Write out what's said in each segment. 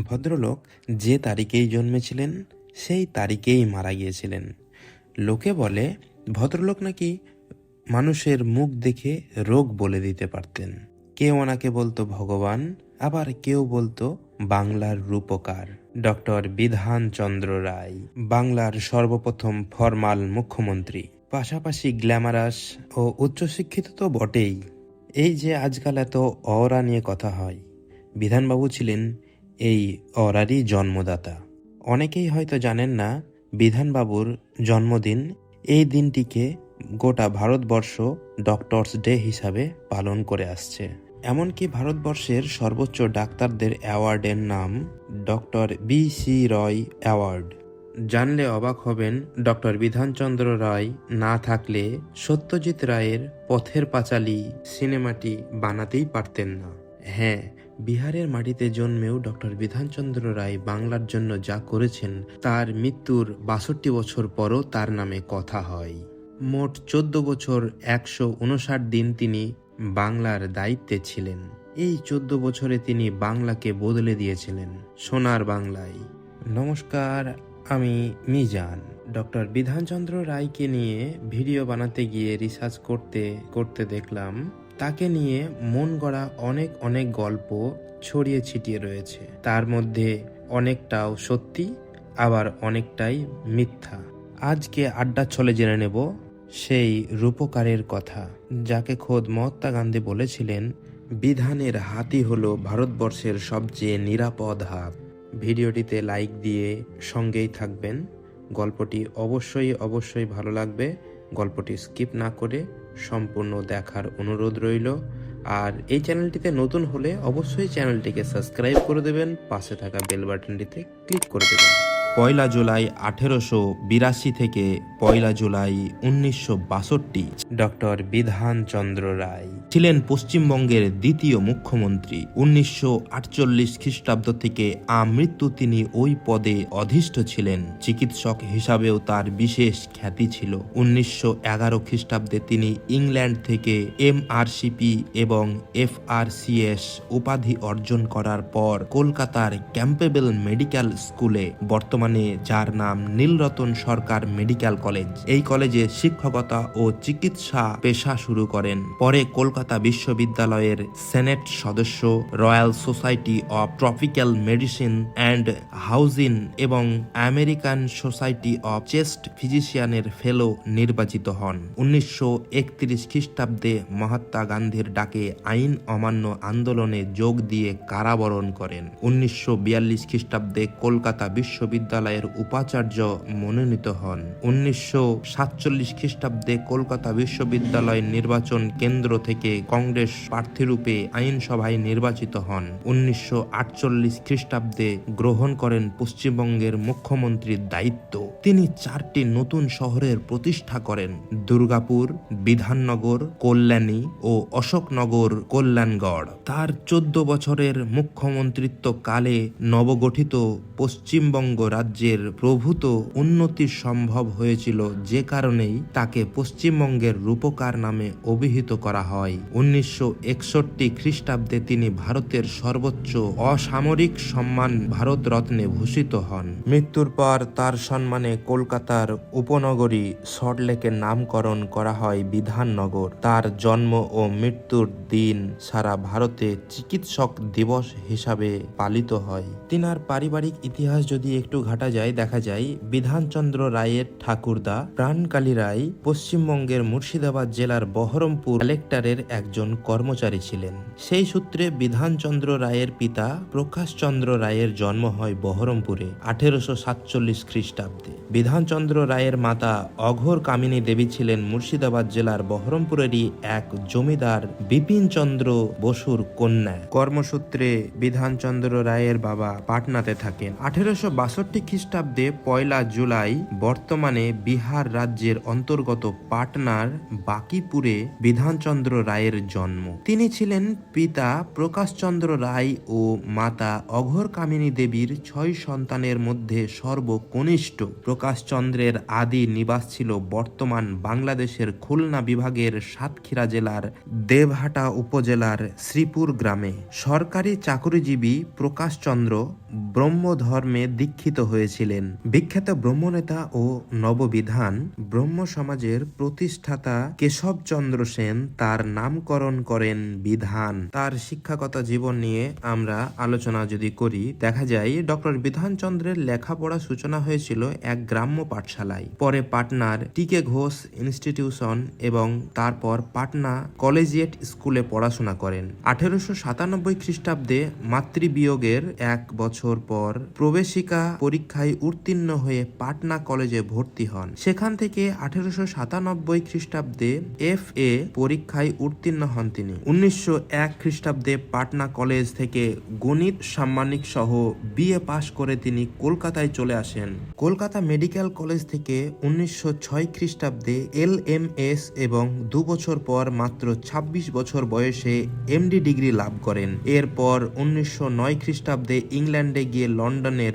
ভদ্রলোক যে তারিখেই জন্মেছিলেন, সেই তারিখেই মারা গিয়েছিলেন। লোকে বলে, ভদ্রলোক নাকি মানুষের মুখ দেখে রোগ বলে দিতে পারতেন। কেউ ওনাকে বলতো ভগবান, আবার কেউ বলতো বাংলার রূপকার। ডক্টর বিধান চন্দ্র রায়, বাংলার সর্বপ্রথম ফরমাল মুখ্যমন্ত্রী। পাশাপাশি গ্ল্যামারাস ও উচ্চশিক্ষিত তো বটেই। এই যে আজকাল এত অরা নিয়ে কথা হয়। বিধানবাবু ছিলেন এই অরারই জন্মদাতা। অনেকেই হয়তো জানেন না, বিধানবাবুর জন্মদিন এই দিনটিকে গোটা ভারতবর্ষ ডক্টরস ডে হিসাবে পালন করে আসছে। এমনকি ভারতবর্ষের সর্বোচ্চ ডাক্তারদের অ্যাওয়ার্ডের নাম doctor B C Roy award. জানলে অবাক হবেন, ডক্টর বিধানচন্দ্র রায় না থাকলে সত্যজিৎ রায়ের পথের পাঁচালী সিনেমাটি বানাতেই পারতেন না। হ্যাঁ বিহারের মাটিতে জন্মেও ডক্টর বিধানচন্দ্র রায় বাংলার জন্য যা করেছেন, তার মৃত্যুর বাষট্টি বছর পরও তার নামে কথা হয়। মোট চোদ্দ বছর একশো উনষাট দিন তিনি বাংলার দায়িত্বে ছিলেন। এই চোদ্দ বছরে তিনি বাংলাকে বদলে দিয়েছিলেন, সোনার বাংলায়। নমস্কার, আমি মিজান। ডক্টর বিধানচন্দ্র রায়কে নিয়ে ভিডিও বানাতে গিয়ে রিসার্চ করতে করতে দেখলাম তাকে নিয়ে মন গড়া অনেক অনেক গল্প ছড়িয়ে ছিটিয়ে রয়েছে। তার মধ্যে অনেকটাও সত্যি, আবার অনেকটাই মিথ্যা। আজকে আড্ডা ছলে জেনে নেব সেই রূপকারের কথা, যাকে খোদ মহাত্মা গান্ধী বলেছিলেন, বিধানের হাতি হলো ভারতবর্ষের সবচেয়ে নিরাপদ হাত। ভিডিওটিতে লাইক দিয়ে সঙ্গেই থাকবেন। গল্পটি অবশ্যই অবশ্যই ভালো লাগবে। গল্পটি স্কিপ না করে সম্পূর্ণ দেখার অনুরোধ রইল। আর এই চ্যানেলটিতে নতুন হলে অবশ্যই চ্যানেলটিকে সাবস্ক্রাইব করে দেবেন, পাশে থাকা বেল বাটনটিতে ক্লিক করে দেবেন। পয়লা জুলাই আঠেরোশো বিরাশি থেকে পয়লা জুলাই উনিশশো বাষট্টি। ডক্টর বিধান চন্দ্র রায়। ছিলেন পশ্চিমবঙ্গের দ্বিতীয় মুখ্যমন্ত্রী। উনিশশো আটচল্লিশ খ্রিস্টাব্দ থেকে আমৃত্যু তিনি ওই পদে অধিষ্ঠ ছিলেন। চিকিৎসক হিসাবেও তার বিশেষ খ্যাতি ছিল। উনিশশো এগারো খ্রিস্টাব্দে তিনি ইংল্যান্ড থেকে এমআরসিপি এবং এফআরসিএস উপাধি অর্জন করার পর কলকাতার ক্যাম্পেবেল মেডিকেল স্কুলে বর্তমানে যার নাম নীলরতন সরকার মেডিকেল কলেজ। এই কলেজে শিক্ষকতা ও চিকিৎসা পেশা শুরু করেন। পরে কলকাতা বিশ্ববিদ্যালয়ের সেনেট সদস্য, Royal Society of tropical medicine and housing এবং আমেরিকান সোসাইটি অফ চেস্ট ফিজিশিয়ানের ফেলো নির্বাচিত হন। উনিশশো একত্রিশ খ্রিস্টাব্দে মহাত্মা গান্ধীর ডাকে আইন অমান্য আন্দোলনে যোগ দিয়ে কারাবরণ করেন। উনিশশো বিয়াল্লিশ খ্রিস্টাব্দে কলকাতা বিশ্ববিদ্যালয়ের উপাচার্য মনোনীত হন। উনিশশো সাতচল্লিশ খ্রিস্টাব্দে কলকাতা বিশ্ববিদ্যালয় নির্বাচন কেন্দ্র থেকে কংগ্রেস প্রার্থীরূপে আইনসভায় নির্বাচিত হন। উনিশশো আটচল্লিশ খ্রিস্টাব্দে গ্রহণ করেন পশ্চিমবঙ্গের মুখ্যমন্ত্রীর দায়িত্ব। তিনি চারটি নতুন শহরের প্রতিষ্ঠা করেন। দুর্গাপুর, বিধাননগর, কল্যাণী ও অশোকনগর, কল্যাণগড়। তার চোদ্দ বছরের মুখ্যমন্ত্রিত্ব কালে নবগঠিত পশ্চিমবঙ্গ রাজ্যের প্রভূত উন্নতি সম্ভব হয়েছিল যে কারণেই তাকে পশ্চিমবঙ্গের রূপকার নামে অভিহিত করা হয়। উনিশশো একষট্টি খ্রিস্টাব্দে তিনি ভারতের সর্বোচ্চ অসামরিক সম্মান ভারত রত্নে ভূষিত হন। মৃত্যুর পর তার সম্মানে কলকাতার উপনগরী সল্টলেকের নামকরণ করা হয় বিধাননগর। তার জন্ম ও মৃত্যুর দিন সারা ভারতে চিকিৎসক দিবস হিসাবে পালিত হয়। তিনার পারিবারিক ইতিহাস যদি একটু ঘাটা যায়, দেখা যায়, বিধানচন্দ্র রায়ের ঠাকুরদা প্রাণকালী রায় পশ্চিমবঙ্গের মুর্শিদাবাদ জেলার বহরমপুর কালেক্টরের একজন কর্মচারী ছিলেন। সেই সূত্রে বিধানচন্দ্র রায়ের পিতা প্রকাশচন্দ্র রায়ের জন্ম হয় বহরমপুরে আঠেরোশো সাতচল্লিশ খ্রিস্টাব্দে। বিধানচন্দ্র রায়ের মাতা অঘোর কামিনী দেবী ছিলেন মুর্শিদাবাদ জেলার বহরমপুরেরই এক জমিদার বিপিন চন্দ্র বসুর কন্যা। কর্মসূত্রে বিধানচন্দ্র রায়ের বাবা পাটনাতে থাকেন। আঠেরোশো বাষট্টি খ্রিস্টাব্দে পয়লা জুলাই বর্তমানে বিহার রাজ্যের অন্তর্গত পাটনার বাকিপুরে বিধানচন্দ্র রায়ের জন্ম। তিনি ছিলেন পিতা প্রকাশচন্দ্র রায় ও মাতা অঘোর কামিনী দেবীর ছয় সন্তানের মধ্যে সর্বকনিষ্ঠ। প্রকাশচন্দ্রের আদি নিবাস ছিল বর্তমান বাংলাদেশের খুলনা বিভাগের সাতক্ষীরা জেলার দেবহাটা উপজেলার শ্রীপুর গ্রামে। সরকারি চাকরিজীবী প্রকাশচন্দ্র ব্রহ্মধর্মে দীক্ষিত হয়েছিলেন। বিখ্যাত ব্রহ্মনেতা ও নববিধান ব্রহ্ম সমাজের প্রতিষ্ঠাতা কেশবচন্দ্র সেন তার নামকরণ করেন বিধান। তার শিক্ষাগত জীবন নিয়ে আমরা আলোচনা যদি করি, দেখা যায় ডক্টর বিধানচন্দ্রের লেখাপড়া সূচনা হয়েছিল এক গ্রাম্য পাঠশালায়। পরে পাটনার টিকে ঘোষ ইনস্টিটিউশন এবং তারপর পাটনা কলেজিয়েট স্কুলে পড়াশোনা করেন। আঠেরোশো সাতানব্বই খ্রিস্টাব্দে মাতৃবিয়োগের এক বছর পর প্রবেশিকা পরীক্ষায় উত্তীর্ণ হয়ে পাটনা কলেজে ভর্তি হন। সেখান থেকে আঠেরোশো সাতানব্বই খ্রিস্টাব্দে এফ এ পরীক্ষায় উত্তীর্ণ হন তিনি। উনিশশো এক খ্রিস্টাব্দে পাটনা কলেজ থেকে গণিত, সাম্মানিক সহ বিএ পাশ করে তিনি কলকাতায় চলে আসেন। কলকাতা মেডিকেল কলেজ থেকে উনিশশো ছয় খ্রিস্টাব্দে এল এম এস এবং দু বছর পর মাত্র ২৬ বছর বয়সে এমডি ডিগ্রি লাভ করেন। এরপর উনিশশো নয় খ্রিস্টাব্দে ইংল্যান্ডে গিয়ে লন্ডনের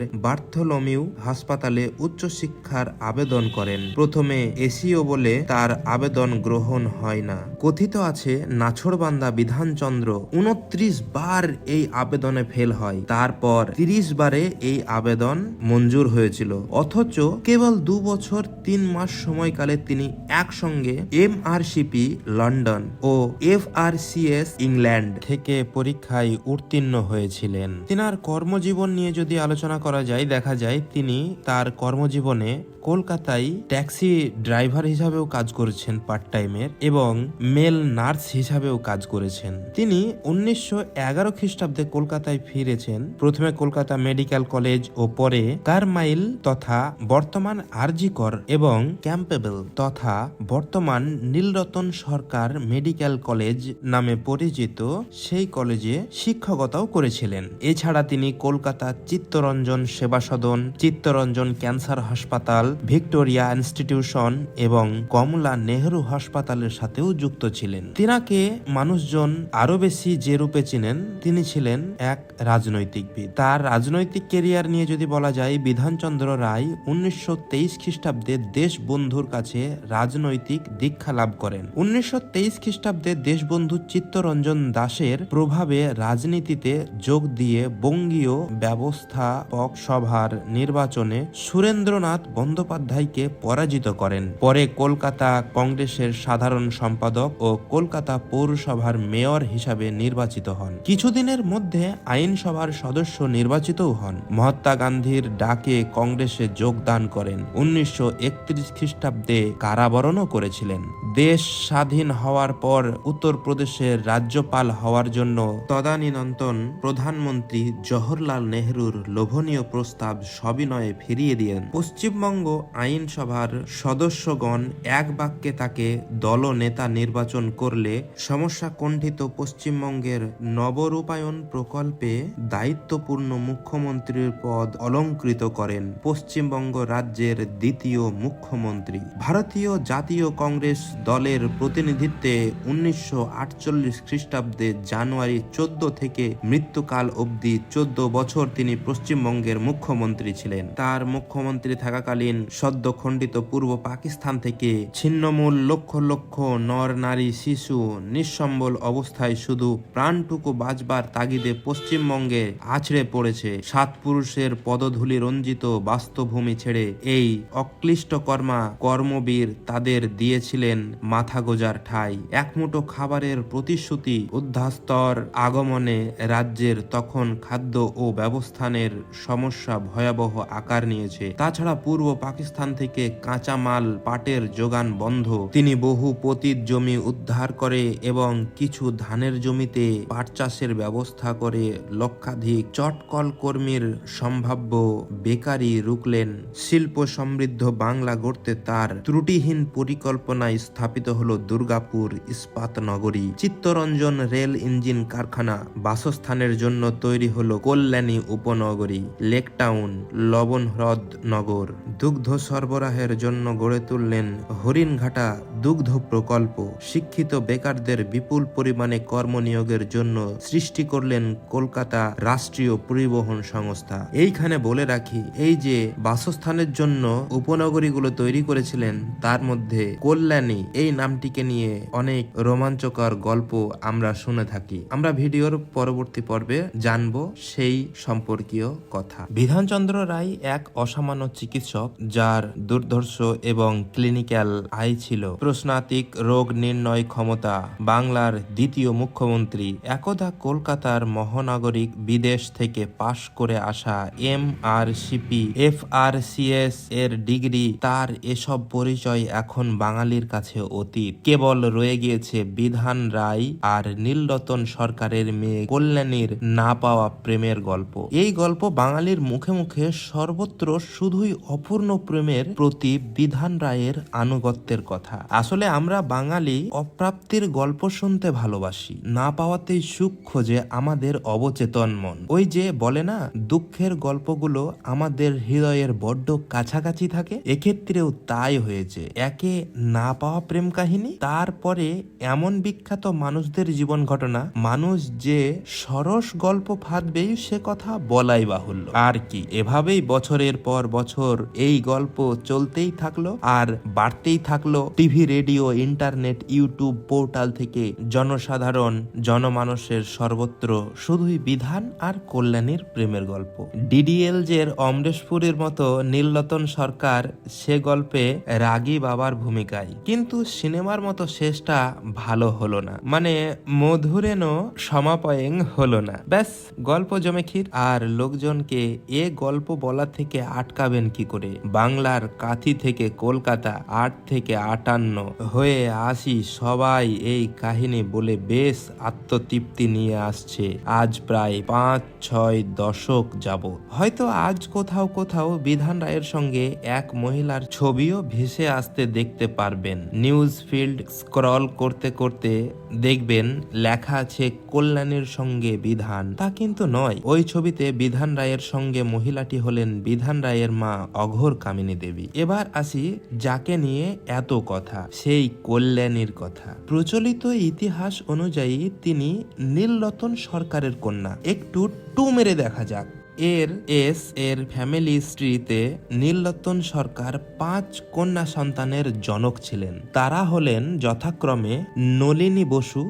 বার্থোলমিউ হাসপাতালে উচ্চশিক্ষার আবেদন করেন। প্রথমে এসিও বলে তার আবেদন গ্রহণ হয় না। কথিত আছে, নাছড়বান্দা বিধানচন্দ্র উনত্রিশ বার এই আবেদনে ফেল হয়। তারপর তিরিশ বারে এই আবেদন মঞ্জুর হয়েছিল। অথচ কেবল দু বছর, তিন মাস সময়কালে তিনি একসঙ্গে এম আর সিপি লন্ডন ও F R C S England থেকে পরীক্ষায় উত্তীর্ণ হয়েছিলেন। তিনার কর্মজীবন নিয়ে যদি আলোচনা করা যায়, দেখা যায়, তিনি তার কর্মজীবনে কলকাতায় ট্যাক্সি ড্রাইভার হিসাবেও কাজ করেছেন পার্ট টাইমের এবং মেল নার্স হিসাবেও কাজ করেছেন। তিনি উনিশশো এগারো খ্রিস্টাব্দে কলকাতায় ফিরেছেন। প্রথমে কলকাতা মেডিকেল কলেজ ও পরে কারমাইল তথা বর্তমান আরজিকর এবং ক্যাম্পেবেল তথা বর্তমান নীলরতন সরকার মেডিকেল কলেজ নামে পরিচিত সেই কলেজে শিক্ষকতাও করেছিলেন। এছাড়া তিনি কলকাতা চিত্তরঞ্জন সেবা সদন চিত্তরঞ্জন ক্যান্সার হাসপাতাল, ভিক্টোরিয়া ইনস্টিটিউশন এবং কমলা নেহরু হাসপাতালের সাথেও যুক্ত ছিলেন। তিনাকে মানুষজন আরও বেশি যে রূপে চিনেন, তিনি ছিলেন এক রাজনৈতিকবিদ। তার রাজনৈতিক কেরিয়ার নিয়ে যদি বলা যায়, বিধানচন্দ্র রায় উনিশশো তেইশ খ্রিস্টাব্দে দেশবন্ধুর কাছে রাজনৈতিক দীক্ষা লাভ করেন। উনিশশো তেইশ খ্রিস্টাব্দে দেশবন্ধু চিত্তরঞ্জন দাসের প্রভাবে রাজনীতিতে যোগ দিয়ে বঙ্গীয় ব্যবস্থাপক সভার নির্বাচনে সুরেন্দ্রনাথ বন্দ্যোপাধ্যায়কে পরাজিত করেন। পরে কলকাতা কংগ্রেসের সাধারণ সম্পাদক ও কলকাতা পৌরসভার মেয়র হিসাবে নির্বাচিত হন। কিছুদিনের মধ্যে আইনসভার সদস্য নির্বাচিতও হন। মহাত্মা গান্ধীর ডাকে কংগ্রেসে যোগদান করেন। উনিশশো একত্রিশ খ্রিস্টাব্দে কারাবরণও করেছিলেন। দেশ স্বাধীন হওয়ার পর উত্তরপ্রদেশের রাজ্যপাল হওয়ার জন্য তদানীনন্তন প্রধানমন্ত্রী জওহরলাল নেহরুর লোভনীয় প্রস্তাব সবিনয়ে ফিরিয়ে দিলেন পশ্চিমবঙ্গ আইনসভার সদস্যগণ এক বাক্যে তাকে দলনেতা নির্বাচন করলে সমস্যা কণ্ঠিত পশ্চিমবঙ্গের নবরূপায়ণ প্রকল্পে দায়িত্বপূর্ণ মুখ্যমন্ত্রীর পদ অলঙ্কৃত করেন পশ্চিমবঙ্গ রাজ্যের দ্বিতীয় মুখ্যমন্ত্রী। ভারতীয় জাতীয় কংগ্রেস দলের প্রতিনিধিত্বে উনিশশো আটচল্লিশ খ্রিস্টাব্দে জানুয়ারি চোদ্দ থেকে মৃত্যুকাল অবধি চোদ্দ বছর তিনি পশ্চিমবঙ্গের মুখ্যমন্ত্রী ছিলেন। তার মুখ্যমন্ত্রী থাকাকালীন সদ্য খণ্ডিত পূর্ব পাকিস্তান থেকে ছিন্নমূল লক্ষ লক্ষ নর নারী শিশু নিঃসম্বল অবস্থায় শুধু প্রাণটুকু বাঁচবার তাগিদে পশ্চিমবঙ্গে আছড়ে পড়েছে। সাত পুরুষের পদধূলি রঞ্জিত বাস্তভূমি ছেড়ে এই অক্লিষ্ট কর্মা কর্মবীর তাদের দিয়েছিলেন মাথা গোজার ঠাই। একমুঠো খাবারের প্রতিশ্রুতি উদ্ধাস্তর আগমনে রাজ্যের তখন খাদ্য ও ব্যবস্থানের সমস্যা ভয়াবহ আকার নিয়েছে। তাছাড়া পূর্ব পাকিস্তান থেকে কাঁচা মাল পাটের যোগান বন্ধ। তিনি বহু পতিত জমি উদ্ধার করে এবং কিছু ধানের জমিতে পাট চাষের ব্যবস্থা করে লক্ষাধিক চটকল কর্মীর সম্ভাব্য বেকারি রুকলেন শিল্প সমৃদ্ধ বাংলা গড়তে তার ত্রুটিহীন পরিকল্পনায় স্থাপিত হল দুর্গাপুর ইস্পাত নগরী। চিত্তরঞ্জন রেল ইঞ্জিন কারখানা বাসস্থানের জন্য তৈরি হল কল্যাণী উপনগরী, লেকটাউন। লবণ হ্রদ নগর দুগ্ধ সরবরাহের জন্য গড়ে তুললেন হরিণঘাটা দুগ্ধ প্রকল্প। শিক্ষিত বেকারদের বিপুল পরিমাণে কর্মনিয়োগের জন্য সৃষ্টি করলেন কলকাতা রাষ্ট্রীয় পরিবহন সংস্থা। এইখানে বলে রাখি, এই যে বাসস্থানের জন্য উপনগরীগুলো তৈরি করেছিলেন, তার মধ্যে কল্যাণী এই নামটিকে নিয়ে অনেক রোমাঞ্চকর গল্প আমরা শুনে থাকি। আমরা ভিডিওর পরবর্তী পর্বে জানব সেই সম্পর্কীয় কথা। বিধানচন্দ্র রায় এক অসামান্য চিকিৎসক যার দুর্ধর্ষ এবং ক্লিনিক্যাল আয় ছিল। প্রশ্নাতিক রোগ নির্ণয় ক্ষমতা বাংলার দ্বিতীয় মুখ্যমন্ত্রী। একদা কলকাতার মহানাগরিক বিদেশ থেকে পাশ করে আসা M R CP F R CS এর ডিগ্রি, তার এসব পরিচয় এখন বাঙালির কাছে অতীত। কেবল রয়ে গিয়েছে বিধান রায় আর নীলরতন সরকারের মেয়ে কল্যাণীর না পাওয়া প্রেমের গল্প। এই গল্প বাঙালির মুখে মুখে সর্বত্র শুধুই অপূর্ণ প্রেমের প্রতি বিধান রায়ের আনুগত্যের কথা। আসলে আমরা বাঙালি অপ্রাপ্তির গল্প শুনতে ভালোবাসি, না পাওয়াতেই সুখ খোঁজে আমাদের অবচেতন মন। ওই যে বলে না, দুঃখের গল্পগুলো আমাদের হৃদয়ের বড্ড কাছাকাছি থাকে, এক্ষেত্রেও তাই হয়েছে। একে না পাওয়া প্রেম কাহিনী, তারপরে এমন বিখ্যাত মানুষদের জীবন ঘটনা, মানুষ যে সরস গল্প ফাঁদবেই সে কথা বলাই বাহুল্য। আর কি এভাবেই বছরের পর বছর এই গল্প চলতেই থাকল আর বাড়তেই থাকল TV, radio, internet, YouTube portal থেকে জনসাধারণ, জনমানুষের সর্বত্র শুধুই বিধান আর কল্যাণীর প্রেমের গল্প। ডিডিএল জের অমরেশপুরের মতো নীলরতন সরকার সে গল্পে রাগী বাবার ভূমিকায়। কিন্তু সিনেমার মতো শেষটা ভালো হলো না। মানে মধুরেনও সমাপয়েং হলো না। ব্যাস, গল্প জমে আর লোকজনকে এ গল্প বলা থেকে আটকাবেন কি করে? বাংলার কাথি থেকে কলকাতা আট থেকে আটান্ন হয়ে আসি সবাই এই কাহিনী বলে বেশ আত্মতৃপ্তি নিয়ে আসছে। আজ প্রায় পাঁচ, ছয় দশক যাব। হয়তো আজ কোথাও কোথাও বিধান রায়ের সঙ্গে এক মহিলার ছবিও ভেসে আসতে দেখতে পারবেন। নিউজ ফিল্ড স্ক্রল করতে করতে দেখবেন, লেখা আছে কল্যাণের সঙ্গে বিধান। তা কিন্তু নয়, ওই ছবিতে বিধান রায়ের সঙ্গে মহিলাটি হলেন বিধান রায়ের মা অঘোর কামিনী দেবী। এবার আসি যাকে নিয়ে এত কথা, সেই কল্যাণীর কথা। প্রচলিত ইতিহাস অনুযায়ী তিনি নীলরতন সরকারের কন্যা। একটু টু মেরে দেখা যাক। এর, এস, এর ফ্যামিলি স্ত্রীতে নীলরতন সরকার পাঁচ কন্যা সন্তানের জনক ছিলেন। তারা হলেন যথাক্রমে নলিনী বসু,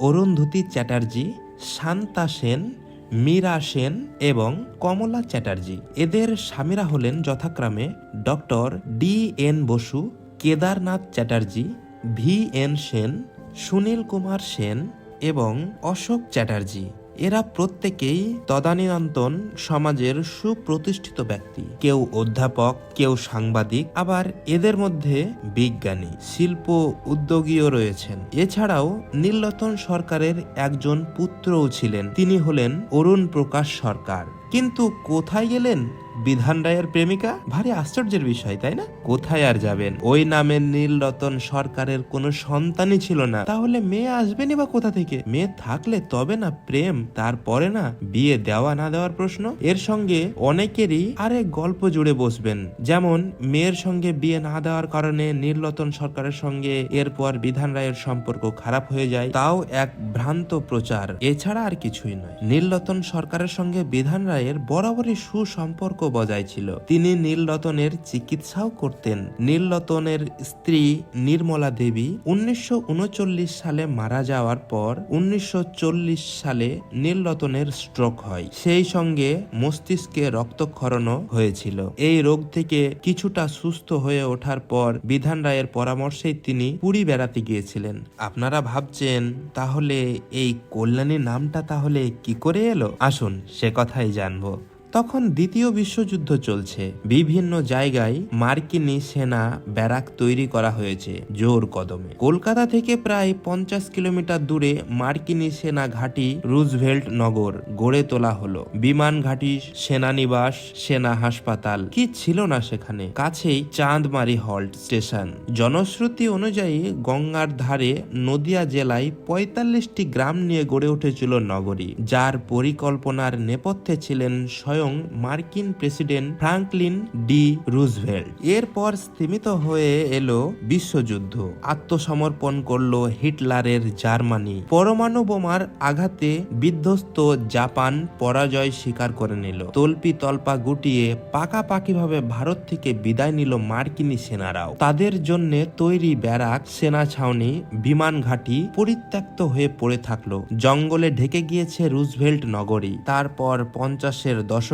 অরুন্ধতী চ্যাটার্জি, শান্তা সেন মীরা সেন এবং কমলা চ্যাটার্জি। এদের স্বামীরা হলেন যথাক্রমে doctor D N Basu, Kedarnath Chatterjee, V N Sen, Sunil Kumar Sen এবং অশোক চ্যাটার্জি। এরা প্রত্যেকেই তদানীন্তন সমাজের সুপ্রতিষ্ঠিত ব্যক্তি। কেউ অধ্যাপক, কেউ সাংবাদিক, আবার এদের মধ্যে বিজ্ঞানী, শিল্প উদ্যোগীও রয়েছেন। এছাড়াও নীলরতন সরকারের একজন পুত্রও ছিলেন। তিনি হলেন অরুণ প্রকাশ সরকার। কিন্তু কোথায় গেলেন? বিধান রায়ের প্রেমিকা? ভারী আশ্চর্যের বিষয়, তাই না? কোথায় আর যাবেন? ওই নামের নীলরতন সরকারের কোনো সন্তানই ছিল না। তাহলে মেয়ে আসবেনি বা কোথা থেকে? মেয়ে থাকলে তবে না প্রেম, তারপরে না বিয়ে দেওয়া না দেওয়ার প্রশ্ন? এর সঙ্গে অনেকেরই আরেক গল্প জুড়ে বসবেন। যেমন, মেয়ের সঙ্গে বিয়ে না দেওয়ার কারণে নীলরতন সরকারের সঙ্গে এরপর বিধান রায়ের সম্পর্ক খারাপ হয়ে যায়। তাও এক ভ্রান্ত প্রচার। এছাড়া আর কিছুই নয়। নীলরতন সরকারের সঙ্গে বিধান রায়ের বরাবরই সুসম্পর্ক বজায় ছিল। তিনি নীলরতনের চিকিৎসাও করতেন। নীলরতনের স্ত্রী নির্মলা দেবী উনিশশো উনচল্লিশ সালে মারা যাওয়ার পর উনিশশো চল্লিশ সালে নীলরতনের স্ট্রোক হয়। সেই সঙ্গে মস্তিষ্কে রক্তক্ষরণও হয়েছিল। এই রোগ থেকে কিছুটা সুস্থ হয়ে ওঠার পর বিধান রায়ের পরামর্শেই তিনি পুরী বেড়াতে গিয়েছিলেন। আপনারা ভাবছেন, তাহলে এই কল্যাণী নামটা তাহলে কি করে এলো? আসুন, সে কথাই জানব তখন দ্বিতীয় বিশ্বযুদ্ধ চলছে। বিভিন্ন জায়গায় মার্কিনী সেনা ব্যারাক তৈরি করা হয়েছে জোর কদমে। কলকাতা থেকে প্রায় পঞ্চাশ কিলোমিটার দূরে মার্কিনী সেনা ঘাঁটি রুজভেল্ট নগর গড়ে তোলা হলো। বিমান ঘাঁটি, সেনানিবাস, সেনা হাসপাতাল কি ছিল না সেখানে? কাছেই চাঁদমারি হল্ট স্টেশন। জনশ্রুতি অনুযায়ী গঙ্গার ধারে নদিয়া জেলায় পঁয়তাল্লিশটি গ্রাম নিয়ে গড়ে উঠেছিল নগরী, যার পরিকল্পনার নেপথ্যে ছিলেন স্বয়ং স্বয়ং মার্কিন প্রেসিডেন্ট ফ্রাঙ্কলিন ডি রুজভেল্ট। এরপর স্থিমিত হয়ে এলো বিশ্বযুদ্ধ। আত্মসমর্পণ করল হিটলারের জার্মানি। পরমাণু বোমার আঘাতে বিধ্বস্ত জাপান পরাজয় স্বীকার করে নিল। তল্পি তল্পা গুটিয়ে পাকাপাকিভাবে ভারত থেকে বিদায় নিল মার্কিনী সেনারাও। তাদের জন্য তৈরি ব্যারাক সেনা ছাউনি, বিমান ঘাঁটি পরিত্যক্ত হয়ে পড়ে থাকল। জঙ্গলে ঢেকে গিয়েছে রুজভেল্ট নগরী। তারপর পঞ্চাশের দশকে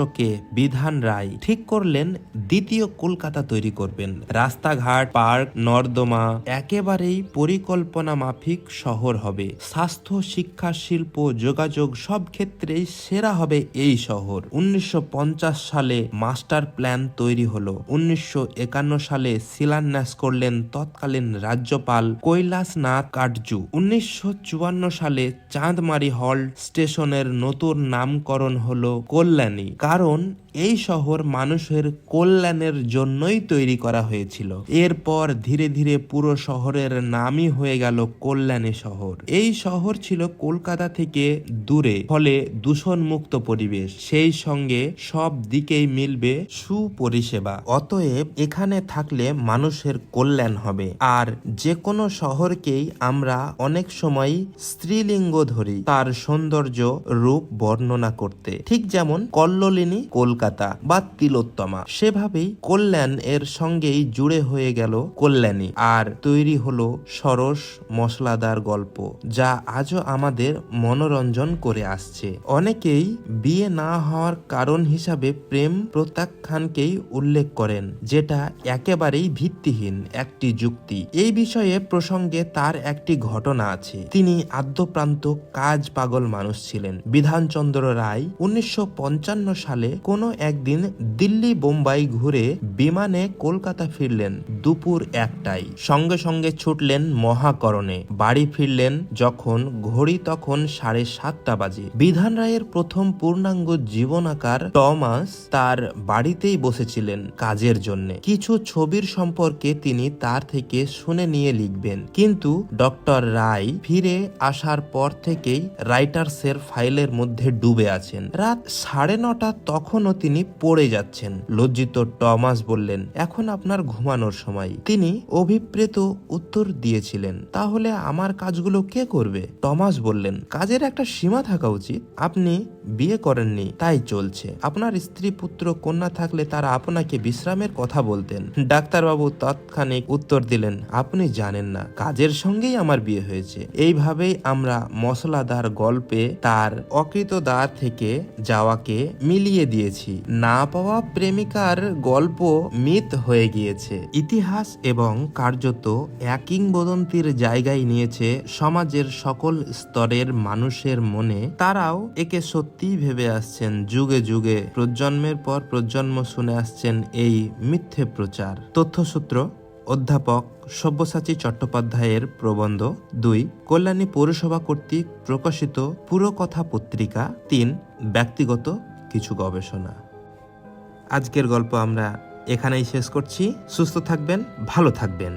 বিধান রায় ঠিক করলেন, দ্বিতীয় কলকাতা তৈরি করবেন। রাস্তাঘাট, পার্ক, নর্দমা, একেবারেই পরিকল্পনা মাফিক শহর হবে। স্বাস্থ্য, শিক্ষা, শিল্প, যোগাযোগ সব ক্ষেত্রেই সেরা হবে এই শহর। উনিশশো পঞ্চাশ সালে মাস্টার প্ল্যান তৈরি হলো। উনিশশো একান্ন সালে শিলান্যাস করলেন তৎকালীন রাজ্যপাল কৈলাস কৈলাসনাথ কাটজু। উনিশশো চুয়ান্ন সালে চাঁদমারি হল স্টেশনের নতুন নামকরণ হলো কল্যাণী। কারণ এই শহর মানুষের কল্যাণের জন্যই তৈরি করা হয়েছিল। এরপর ধীরে ধীরে পুরো শহরের নামই হয়ে গেল কল্যাণী শহর। এই শহর ছিল কলকাতা থেকে দূরে, ফলে দূষণ মুক্ত পরিবেশ। সেই সঙ্গে সব দিকেই মিলবে সুপরিষেবা। অতএব এখানে থাকলে মানুষের কল্যাণ হবে। আর যে কোনো শহরকেই আমরা অনেক সময় স্ত্রীলিঙ্গ ধরি, তার সৌন্দর্য রূপ বর্ণনা করতে। ঠিক যেমন কল্লোলিনী কলকাতা। বা তিলোত্তমা। সেভাবেই কল্যাণ এর সঙ্গেই জুড়ে হয়ে গেল কল্যাণী। আর তৈরি হলো সরস মশলাদার গল্প, যা আজও আমাদের মনোরঞ্জন করে আসছে। অনেকেই বিয়ে না হওয়ার কারণ হিসাবে প্রেম প্রত্যাখ্যানকেই উল্লেখ করেন, যেটা একেবারেই ভিত্তিহীন একটি যুক্তি। এই বিষয়ে প্রসঙ্গে তার একটি ঘটনা আছে। তিনি আদ্যপ্রান্ত কাজ পাগল মানুষ ছিলেন। বিধানচন্দ্র রায় উনিশশো পঞ্চান্ন সালে কোনো একদিন দিল্লি বোম্বাই ঘুরে বিমানে কলকাতা ফিরলেন দুপুর একটাই সঙ্গে সঙ্গে ছুটলেন মহাকরণে। বাড়ি ফিরলেন যখন ঘড়ি তখন সাড়ে সাতটা বাজে। বিধান রায়ের প্রথম পূর্ণাঙ্গ জীবনাকার টমাস তার বাড়িতেই বসেছিলেন কাজের জন্য। কিছু ছবির সম্পর্কে তিনি তার থেকে শুনে নিয়ে লিখবেন। কিন্তু ডক্টর রায় ফিরে আসার পর থেকেই রাইটার্সের ফাইলের মধ্যে ডুবে আছেন। রাত সাড়ে নটা তখনও তিনি পড়ে যাচ্ছেন, লজ্জিত টমাস বললেন, এখন আপনার ঘুমানোর সময়। তিনি অভিপ্রেত উত্তর দিয়েছিলেন, তাহলে আমার কাজগুলো কে করবে? টমাস বললেন, কাজের একটা সীমা থাকা উচিত। আপনি বিয়ে করেননি, তাই চলছে। আপনার স্ত্রী পুত্র কন্যা থাকলে তারা আপনাকে বিশ্রামের কথা বলতেন। ডাক্তারবাবু তৎক্ষণিক উত্তর দিলেন, আপনি জানেন না, কাজের সঙ্গেই আমার বিয়ে হয়েছে। এইভাবেই আমরা মশলাদার গল্পে তার অকৃত অকৃতদার থেকে যাওয়াকে মিলিয়ে দিয়েছি। না পাওয়া প্রেমিকার গল্প মিথ হয়ে গিয়েছে। ইতিহাস এবং কার্যত এক কিংবদন্তির জায়গায় নিয়েছে সমাজের সকল স্তরের মানুষের মনে। তারাও একে সত্যিই ভেবে আসছেন, যুগে যুগে প্রজন্মের পর প্রজন্ম শুনে আসছেন এই মিথ্যে প্রচার। তথ্যসূত্র, অধ্যাপক সব্যসাচী চট্টোপাধ্যায়ের প্রবন্ধ দুই, কল্যাণী পৌরসভা কর্তৃক প্রকাশিত পুরকথা পত্রিকা তিন, ব্যক্তিগত কিছু গবেষণা। আজকের গল্প আমরা এখানেই শেষ করছি। সুস্থ থাকবেন ভালো থাকবেন।